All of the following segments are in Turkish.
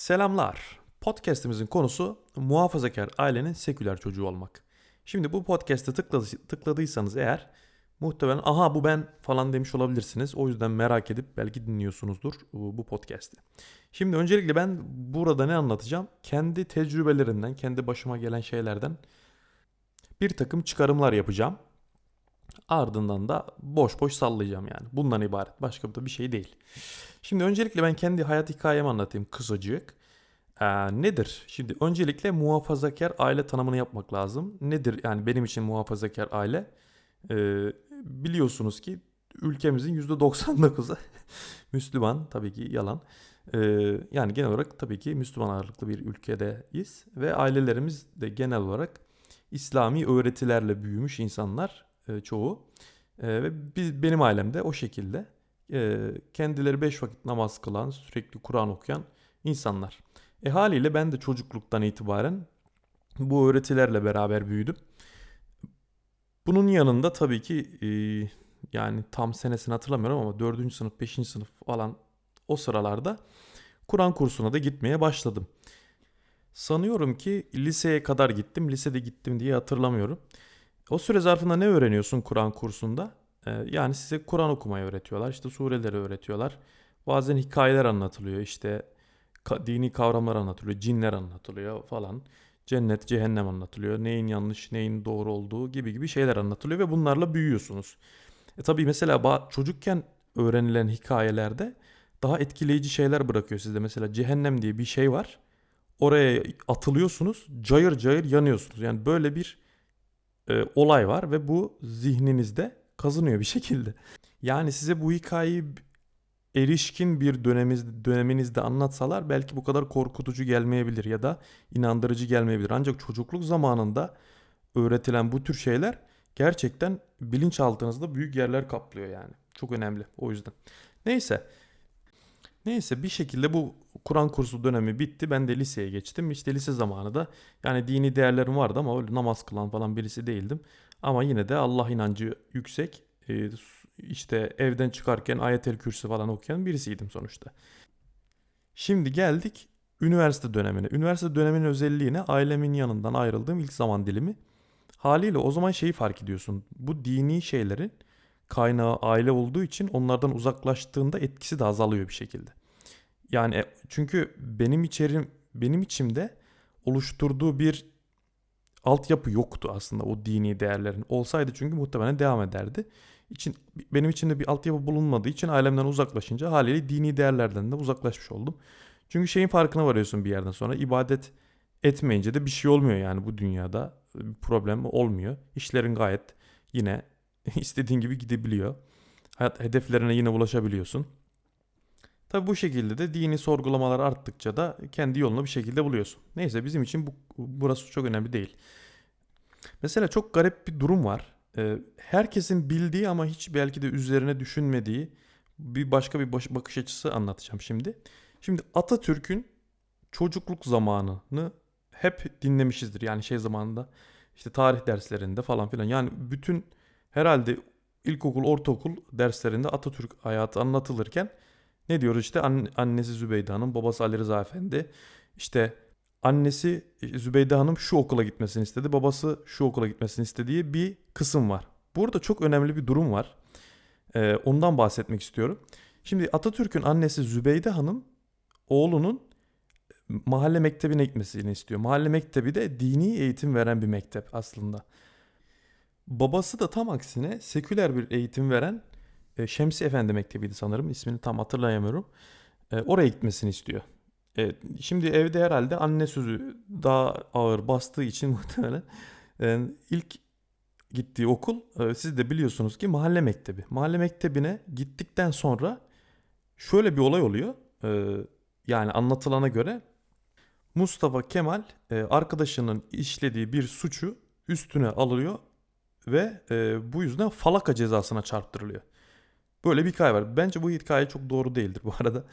Selamlar. Podcast'imizin konusu muhafazakar ailenin seküler çocuğu olmak. Şimdi bu podcast'e tıkladı, tıkladıysanız eğer muhtemelen aha bu ben falan demiş olabilirsiniz. O yüzden merak edip belki dinliyorsunuzdur bu, bu podcast'i. Şimdi öncelikle ben burada ne anlatacağım? Kendi tecrübelerimden, kendi başıma gelen şeylerden bir takım çıkarımlar yapacağım. Ardından da boş boş sallayacağım yani. Bundan ibaret. Başka da bir şey değil. Şimdi öncelikle ben kendi hayat hikayemi anlatayım kısacık. Ee, nedir? Şimdi öncelikle muhafazakar aile tanımını yapmak lazım. Nedir yani benim için muhafazakar aile? Ee, biliyorsunuz ki ülkemizin %99'u Müslüman. Tabii ki yalan. Ee, yani genel olarak tabii ki Müslüman ağırlıklı bir ülkedeyiz. Ve ailelerimiz de genel olarak İslami öğretilerle büyümüş insanlar e, çoğu. E, ve benim ailemde o şekilde e, kendileri beş vakit namaz kılan, sürekli Kur'an okuyan insanlar. E haliyle ben de çocukluktan itibaren bu öğretilerle beraber büyüdüm. Bunun yanında tabii ki yani tam senesini hatırlamıyorum ama 4. sınıf, 5. sınıf falan o sıralarda Kur'an kursuna da gitmeye başladım. Sanıyorum ki liseye kadar gittim. Lisede gittim diye hatırlamıyorum. O süre zarfında ne öğreniyorsun Kur'an kursunda? Ee, yani size Kur'an okumayı öğretiyorlar. İşte sureleri öğretiyorlar. Bazen hikayeler anlatılıyor. İşte ka- dini kavramlar anlatılıyor. Cinler anlatılıyor falan. Cennet, cehennem anlatılıyor. Neyin yanlış, neyin doğru olduğu gibi gibi şeyler anlatılıyor ve bunlarla büyüyorsunuz. E tabii mesela çocukken öğrenilen hikayelerde daha etkileyici şeyler bırakıyor sizde. Mesela cehennem diye bir şey var. Oraya atılıyorsunuz, cayır cayır yanıyorsunuz. Yani böyle bir e, olay var ve bu zihninizde kazınıyor bir şekilde. Yani size bu hikayeyi erişkin bir dönemiz, döneminizde anlatsalar belki bu kadar korkutucu gelmeyebilir ya da inandırıcı gelmeyebilir. Ancak çocukluk zamanında öğretilen bu tür şeyler gerçekten bilinçaltınızda büyük yerler kaplıyor yani. Çok önemli o yüzden. Neyse. Neyse bir şekilde bu Kur'an kursu dönemi bitti. Ben de liseye geçtim. İşte lise zamanı da yani dini değerlerim vardı ama öyle namaz kılan falan birisi değildim. Ama yine de Allah inancı yüksek. Ee, işte evden çıkarken ayetel kürsü falan okuyan birisiydim sonuçta. Şimdi geldik üniversite dönemine. Üniversite döneminin özelliğine ailemin yanından ayrıldığım ilk zaman dilimi. Haliyle o zaman şeyi fark ediyorsun. Bu dini şeylerin kaynağı aile olduğu için onlardan uzaklaştığında etkisi de azalıyor bir şekilde. Yani e, çünkü benim içerim benim içimde oluşturduğu bir altyapı yoktu aslında o dini değerlerin. Olsaydı çünkü muhtemelen devam ederdi. İçin, benim içinde bir altyapı bulunmadığı için ailemden uzaklaşınca haliyle dini değerlerden de uzaklaşmış oldum. Çünkü şeyin farkına varıyorsun bir yerden sonra. ibadet etmeyince de bir şey olmuyor yani bu dünyada. Bir problem olmuyor. İşlerin gayet yine istediğin gibi gidebiliyor. Hayat hedeflerine yine ulaşabiliyorsun. Tabi bu şekilde de dini sorgulamalar arttıkça da kendi yolunu bir şekilde buluyorsun. Neyse bizim için bu, burası çok önemli değil. Mesela çok garip bir durum var. Ee, herkesin bildiği ama hiç belki de üzerine düşünmediği bir başka bir bakış açısı anlatacağım şimdi. Şimdi Atatürk'ün çocukluk zamanını hep dinlemişizdir. Yani şey zamanında işte tarih derslerinde falan filan. Yani bütün herhalde ilkokul, ortaokul derslerinde Atatürk hayatı anlatılırken ne diyoruz işte annesi Zübeyde Hanım, babası Ali Rıza Efendi. İşte annesi Zübeyde Hanım şu okula gitmesini istedi, babası şu okula gitmesini istediği bir kısım var. Burada çok önemli bir durum var. Ee, ondan bahsetmek istiyorum. Şimdi Atatürk'ün annesi Zübeyde Hanım oğlunun mahalle mektebine gitmesini istiyor. Mahalle mektebi de dini eğitim veren bir mektep aslında. Babası da tam aksine seküler bir eğitim veren e, Şemsi Efendi Mektebi'ydi sanırım. İsmini tam hatırlayamıyorum. E, oraya gitmesini istiyor. E, şimdi evde herhalde anne sözü daha ağır bastığı için muhtemelen e, ilk gittiği okul siz de biliyorsunuz ki mahalle mektebi. Mahalle mektebine gittikten sonra şöyle bir olay oluyor. Yani anlatılana göre Mustafa Kemal arkadaşının işlediği bir suçu üstüne alıyor ve bu yüzden falaka cezasına çarptırılıyor. Böyle bir hikaye var. Bence bu hikaye çok doğru değildir bu arada.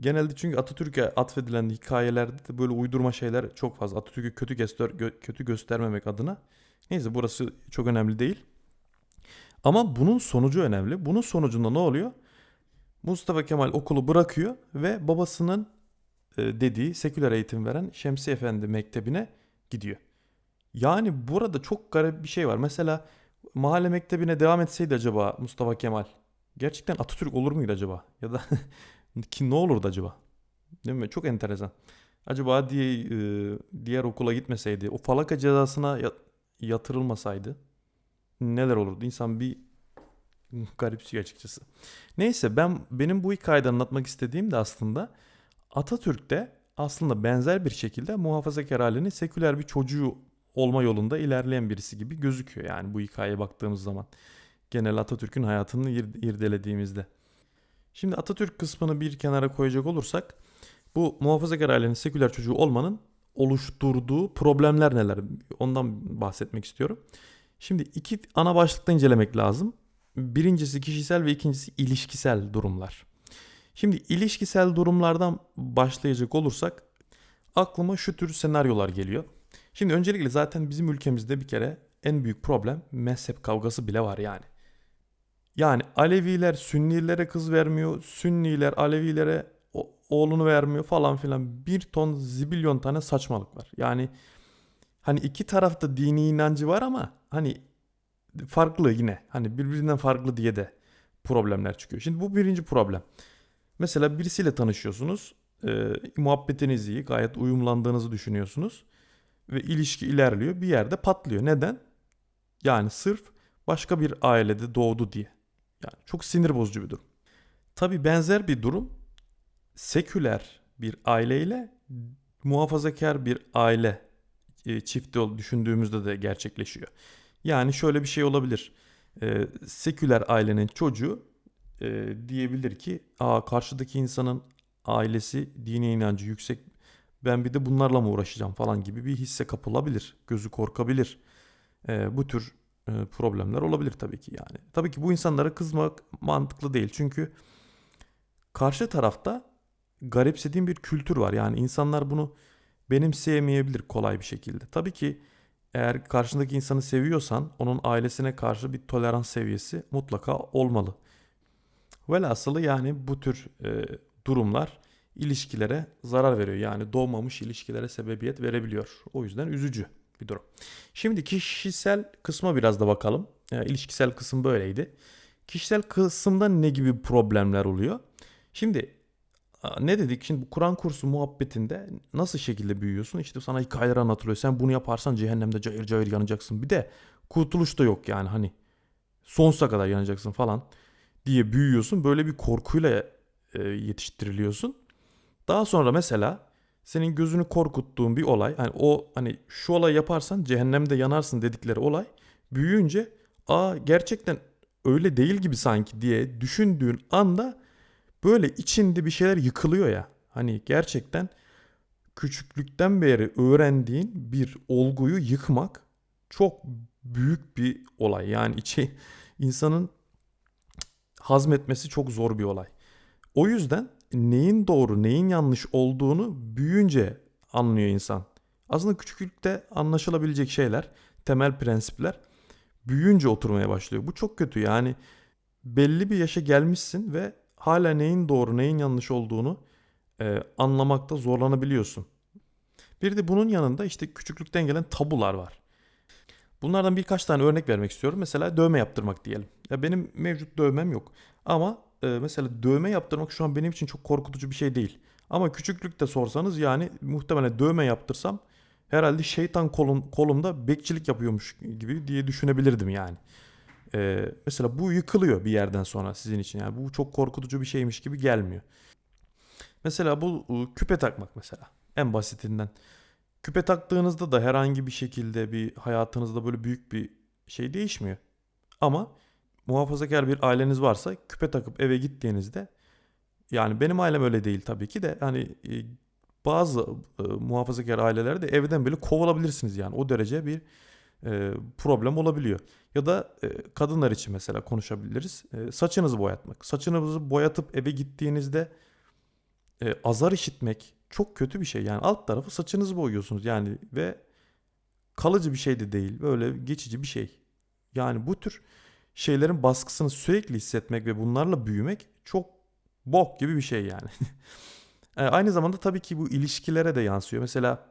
Genelde çünkü Atatürk'e atfedilen hikayelerde de böyle uydurma şeyler çok fazla. Atatürk'ü kötü, göster gö- kötü göstermemek adına. Neyse burası çok önemli değil. Ama bunun sonucu önemli. Bunun sonucunda ne oluyor? Mustafa Kemal okulu bırakıyor ve babasının e, dediği seküler eğitim veren Şemsi Efendi Mektebi'ne gidiyor. Yani burada çok garip bir şey var. Mesela mahalle mektebine devam etseydi acaba Mustafa Kemal gerçekten Atatürk olur muydu acaba? Ya da ki ne olurdu acaba? Değil mi? Çok enteresan. Acaba diye e, diğer okula gitmeseydi, o falaka cezasına ya- yatırılmasaydı neler olurdu? İnsan bir garipsiyor açıkçası. Neyse ben benim bu hikayede anlatmak istediğim de aslında Atatürk'te aslında benzer bir şekilde muhafazakar ailenin seküler bir çocuğu olma yolunda ilerleyen birisi gibi gözüküyor. Yani bu hikayeye baktığımız zaman genel Atatürk'ün hayatını ir- irdelediğimizde. Şimdi Atatürk kısmını bir kenara koyacak olursak bu muhafazakar ailenin seküler çocuğu olmanın oluşturduğu problemler neler? Ondan bahsetmek istiyorum. Şimdi iki ana başlıkta incelemek lazım. Birincisi kişisel ve ikincisi ilişkisel durumlar. Şimdi ilişkisel durumlardan başlayacak olursak aklıma şu tür senaryolar geliyor. Şimdi öncelikle zaten bizim ülkemizde bir kere en büyük problem mezhep kavgası bile var yani. Yani Aleviler Sünnilere kız vermiyor, Sünniler Alevilere oğlunu vermiyor falan filan. Bir ton zibilyon tane saçmalık var. Yani hani iki tarafta dini inancı var ama hani farklı yine. Hani birbirinden farklı diye de problemler çıkıyor. Şimdi bu birinci problem. Mesela birisiyle tanışıyorsunuz. E, muhabbetiniz iyi. Gayet uyumlandığınızı düşünüyorsunuz. Ve ilişki ilerliyor. Bir yerde patlıyor. Neden? Yani sırf başka bir ailede doğdu diye. Yani çok sinir bozucu bir durum. Tabi benzer bir durum seküler bir aileyle muhafazakar bir aile e, çifti düşündüğümüzde de gerçekleşiyor. Yani şöyle bir şey olabilir. E, seküler ailenin çocuğu e, diyebilir ki Aa, karşıdaki insanın ailesi dini inancı yüksek ben bir de bunlarla mı uğraşacağım falan gibi bir hisse kapılabilir. Gözü korkabilir. E, bu tür problemler olabilir tabii ki yani. Tabii ki bu insanlara kızmak mantıklı değil. Çünkü karşı tarafta garipsediğim bir kültür var. Yani insanlar bunu benimseyemeyebilir kolay bir şekilde. Tabii ki eğer karşındaki insanı seviyorsan onun ailesine karşı bir tolerans seviyesi mutlaka olmalı. Velhasılı yani bu tür e, durumlar ilişkilere zarar veriyor. Yani doğmamış ilişkilere sebebiyet verebiliyor. O yüzden üzücü bir durum. Şimdi kişisel kısma biraz da bakalım. E, ilişkisel kısım böyleydi. Kişisel kısımda ne gibi problemler oluyor? Şimdi ne dedik? Şimdi bu Kur'an kursu muhabbetinde nasıl şekilde büyüyorsun? İşte sana hikayeler anlatılıyor. Sen bunu yaparsan cehennemde cayır cayır yanacaksın. Bir de kurtuluş da yok yani hani sonsuza kadar yanacaksın falan diye büyüyorsun. Böyle bir korkuyla e, yetiştiriliyorsun. Daha sonra mesela senin gözünü korkuttuğun bir olay hani o hani şu olay yaparsan cehennemde yanarsın dedikleri olay büyüyünce aa gerçekten öyle değil gibi sanki diye düşündüğün anda böyle içinde bir şeyler yıkılıyor ya. Hani gerçekten küçüklükten beri öğrendiğin bir olguyu yıkmak çok büyük bir olay. Yani içi insanın hazmetmesi çok zor bir olay. O yüzden neyin doğru, neyin yanlış olduğunu büyüyünce anlıyor insan. Aslında küçüklükte anlaşılabilecek şeyler, temel prensipler büyüyünce oturmaya başlıyor. Bu çok kötü. Yani belli bir yaşa gelmişsin ve hala neyin doğru, neyin yanlış olduğunu e, anlamakta zorlanabiliyorsun. Bir de bunun yanında işte küçüklükten gelen tabular var. Bunlardan birkaç tane örnek vermek istiyorum. Mesela dövme yaptırmak diyelim. Ya benim mevcut dövmem yok. Ama e, mesela dövme yaptırmak şu an benim için çok korkutucu bir şey değil. Ama küçüklükte sorsanız yani muhtemelen dövme yaptırsam herhalde şeytan kolum, kolumda bekçilik yapıyormuş gibi diye düşünebilirdim yani. E, mesela bu yıkılıyor bir yerden sonra sizin için. Yani bu çok korkutucu bir şeymiş gibi gelmiyor. Mesela bu e, küpe takmak mesela en basitinden. Küpe taktığınızda da herhangi bir şekilde bir hayatınızda böyle büyük bir şey değişmiyor. Ama muhafazakar bir aileniz varsa küpe takıp eve gittiğinizde yani benim ailem öyle değil tabii ki de hani e, bazı e, muhafazakar ailelerde evden böyle kovulabilirsiniz yani o derece bir e, problem olabiliyor. Ya da e, kadınlar için mesela konuşabiliriz. E, saçınızı boyatmak. Saçınızı boyatıp eve gittiğinizde e, azar işitmek çok kötü bir şey. Yani alt tarafı saçınızı boyuyorsunuz yani ve kalıcı bir şey de değil. Böyle geçici bir şey. Yani bu tür şeylerin baskısını sürekli hissetmek ve bunlarla büyümek çok bok gibi bir şey yani. E, aynı zamanda tabii ki bu ilişkilere de yansıyor. Mesela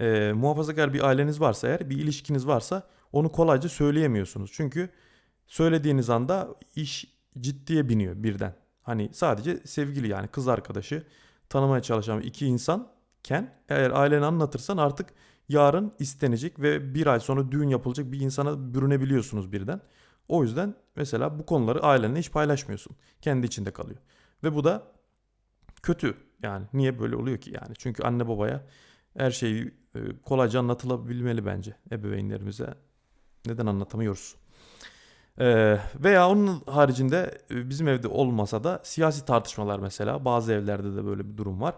e, muhafazakar bir aileniz varsa eğer bir ilişkiniz varsa onu kolayca söyleyemiyorsunuz. Çünkü söylediğiniz anda iş ciddiye biniyor birden. Hani sadece sevgili yani kız arkadaşı tanımaya çalışan iki insanken eğer aileni anlatırsan artık yarın istenecek ve bir ay sonra düğün yapılacak bir insana bürünebiliyorsunuz birden. O yüzden mesela bu konuları ailenle hiç paylaşmıyorsun. Kendi içinde kalıyor. Ve bu da kötü. Yani niye böyle oluyor ki yani? Çünkü anne babaya her şey e, kolayca anlatılabilmeli bence ebeveynlerimize. Neden anlatamıyoruz? Ee, veya onun haricinde e, bizim evde olmasa da siyasi tartışmalar mesela bazı evlerde de böyle bir durum var.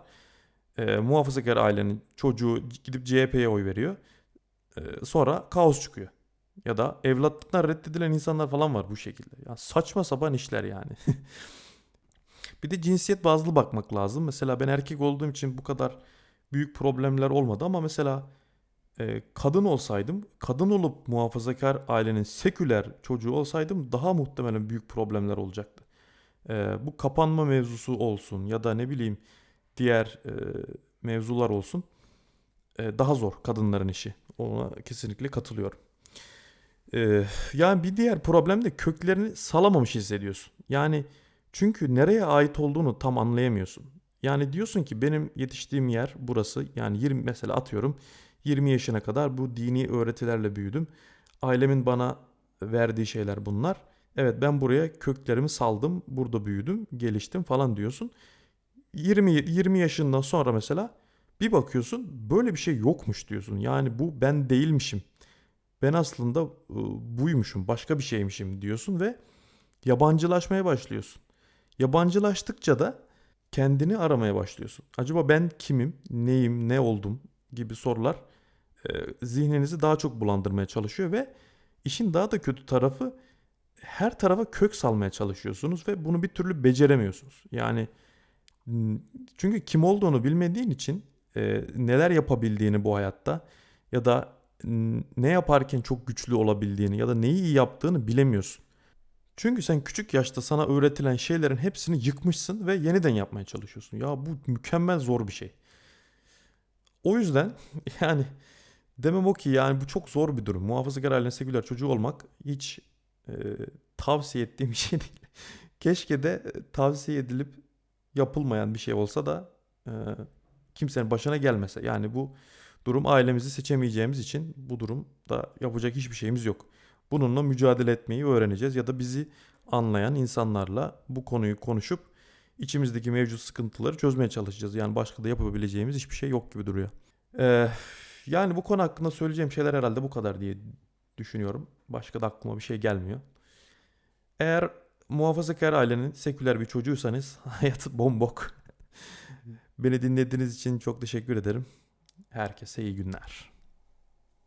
Ee, muhafazakar ailenin çocuğu gidip CHP'ye oy veriyor. Ee, sonra kaos çıkıyor. Ya da evlatlıktan reddedilen insanlar falan var bu şekilde. Ya saçma sapan işler yani. bir de cinsiyet bazlı bakmak lazım. Mesela ben erkek olduğum için bu kadar büyük problemler olmadı ama mesela e, kadın olsaydım, kadın olup muhafazakar ailenin seküler çocuğu olsaydım daha muhtemelen büyük problemler olacaktı. E, bu kapanma mevzusu olsun ya da ne bileyim diğer e, mevzular olsun e, daha zor kadınların işi. Ona kesinlikle katılıyorum. E, yani bir diğer problem de köklerini salamamış hissediyorsun. Yani çünkü nereye ait olduğunu tam anlayamıyorsun. Yani diyorsun ki benim yetiştiğim yer burası. Yani 20 mesela atıyorum 20 yaşına kadar bu dini öğretilerle büyüdüm. Ailemin bana verdiği şeyler bunlar. Evet ben buraya köklerimi saldım, burada büyüdüm, geliştim falan diyorsun. 20 20 yaşından sonra mesela bir bakıyorsun böyle bir şey yokmuş diyorsun. Yani bu ben değilmişim. Ben aslında ıı, buymuşum, başka bir şeymişim diyorsun ve yabancılaşmaya başlıyorsun. Yabancılaştıkça da kendini aramaya başlıyorsun. Acaba ben kimim, neyim, ne oldum gibi sorular zihninizi daha çok bulandırmaya çalışıyor ve işin daha da kötü tarafı her tarafa kök salmaya çalışıyorsunuz ve bunu bir türlü beceremiyorsunuz. Yani çünkü kim olduğunu bilmediğin için e, neler yapabildiğini bu hayatta ya da ne yaparken çok güçlü olabildiğini ya da neyi iyi yaptığını bilemiyorsun. Çünkü sen küçük yaşta sana öğretilen şeylerin hepsini yıkmışsın ve yeniden yapmaya çalışıyorsun. Ya bu mükemmel zor bir şey. O yüzden yani demem o ki yani bu çok zor bir durum. Muhafazakar ailenin seküler çocuğu olmak hiç e, tavsiye ettiğim bir şey değil. Keşke de e, tavsiye edilip yapılmayan bir şey olsa da e, kimsenin başına gelmese. Yani bu durum ailemizi seçemeyeceğimiz için bu durumda yapacak hiçbir şeyimiz yok. Bununla mücadele etmeyi öğreneceğiz ya da bizi anlayan insanlarla bu konuyu konuşup içimizdeki mevcut sıkıntıları çözmeye çalışacağız. Yani başka da yapabileceğimiz hiçbir şey yok gibi duruyor. Ee, yani bu konu hakkında söyleyeceğim şeyler herhalde bu kadar diye düşünüyorum. Başka da aklıma bir şey gelmiyor. Eğer muhafazakar ailenin seküler bir çocuğuysanız hayat bombok. Beni dinlediğiniz için çok teşekkür ederim. Herkese iyi günler.